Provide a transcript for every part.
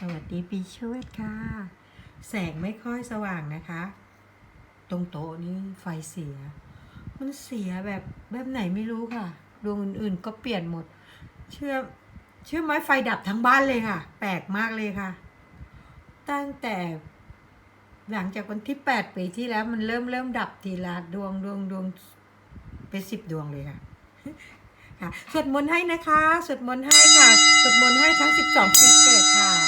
สวัสดีปีชวดค่ะ แสงไม่ค่อยสว่างนะคะ ตรงโต๊ะนี้ไฟเสีย มันเสียแบบแบบไหนไม่รู้ค่ะ ดวงอื่นๆก็เปลี่ยนหมด เชื่อเชื่อไหมไฟดับทั้งบ้านเลยค่ะ แปลกมากเลยค่ะ ตั้งแต่หลังจากวันที่แปดปีที่แล้วมันเริ่มเริ่มดับทีละดวงดวงดวงเป็นสิบดวงเลยค่ะค่ะสวดมนต์ให้นะคะสวดมนต์ให้ค่ะสวดมนต์ให้ทั้ง12ปีเกิดค่ะ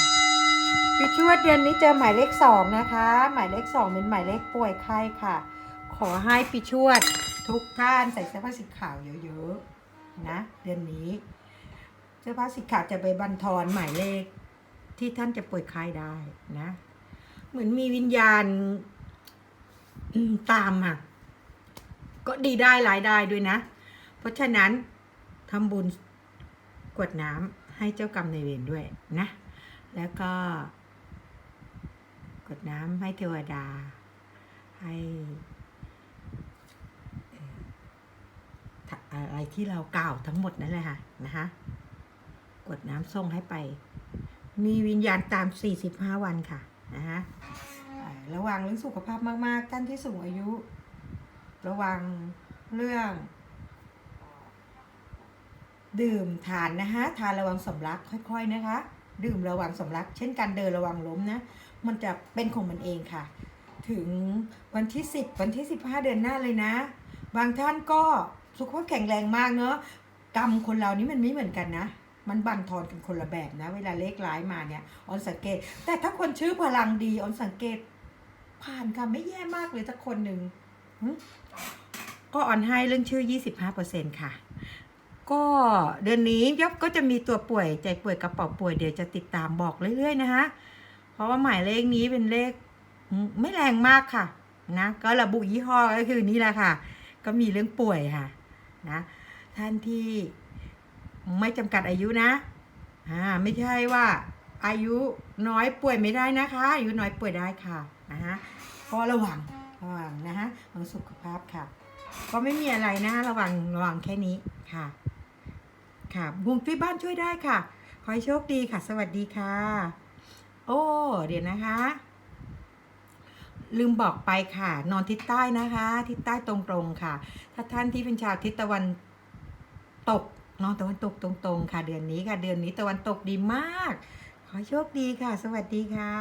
ปีชวดเดือนนี้เจอหมายเลขสองนะคะ หมายเลขสองเป็นหมายเลขป่วยไข้ค่ะ ขอให้ปีชวดทุกท่านใส่เสื้อผ้าสีขาวเยอะๆนะ เดือนนี้ เสื้อผ้าสีขาวจะไปบันทอนหมายเลขที่ท่านจะป่วยไข้ได้นะ เหมือนมีวิญญาณตามอะ ก็ดีได้รายได้ด้วยนะ เพราะฉะนั้นทำบุญกวดน้ำให้เจ้ากรรมในเวรด้วยนะ แล้วก็ กดน้ำให้เทวดา ให้อะไรที่เรากล่าวทั้งหมดนั่นแหละค่ะนะคะกดน้ำส่งให้ไป มีวิญญาณตาม 45 วันค่ะนะคะระวังเรื่องสุขภาพมาก ๆ ท่านที่สูงอายุ ระวังเรื่อง ดื่มทานนะคะทานระวังสำลักค่อย ๆ นะคะ ดื่มระวังสำลัก เช่นการเดินระวังล้มนะ มันจะเป็นของมันเองค่ะ ถึงวันที่ 10 วันที่ 15 เดือนหน้าเลยนะ บางท่านก็สุขภาพแข็งแรงมากเนาะกรรมคนเรานี่มันไม่เหมือนกันนะ มันบั่นทอนกันคนละแบบนะ เวลาเลขร้ายมาเนี่ยออนสังเกต แต่ถ้าคนชื่อพลังดีออนสังเกต ผ่านค่ะไม่แย่มากเลยสักคนหนึ่งก็ออนให้เรื่องชื่อ 25%ค่ะ ก็เดือนนี้ยบก็จะมีตัวป่วยใจป่วยกระเป๋าป่วยเดี๋ยวจะติดตามบอกเรื่อย ๆ นะคะ เพราะว่าหมายเลขนี้เป็นเลขไม่แรงมากค่ะนะก็ระบุยี่ห้อก็คือนี่แหละค่ะ ก็มีเรื่องป่วยค่ะนะท่านที่ไม่จำกัดอายุนะอ่าไม่ใช่ว่าอายุน้อยป่วยไม่ได้นะคะ อายุน้อยป่วยได้ค่ะนะฮะก็ระวังระวังนะฮะระวังสุขภาพค่ะ ก็ไม่มีอะไรนะระวังระวังแค่นี้ค่ะ ค่ะบุงที่บ้านช่วยได้ค่ะ ขอให้โชคดีค่ะ สวัสดีค่ะ โอ้เดี๋ยวนะคะ ลืมบอกไปค่ะ นอนทิศใต้นะคะ ทิศใต้ตรงๆค่ะ ถ้าท่านที่เป็นชาวทิศตะวันตกนอนตะวันตกตรงๆ ค่ะ เดือนนี้ค่ะ เดือนนี้ตะวันตกดีมาก ขอโชคดีค่ะ สวัสดีค่ะ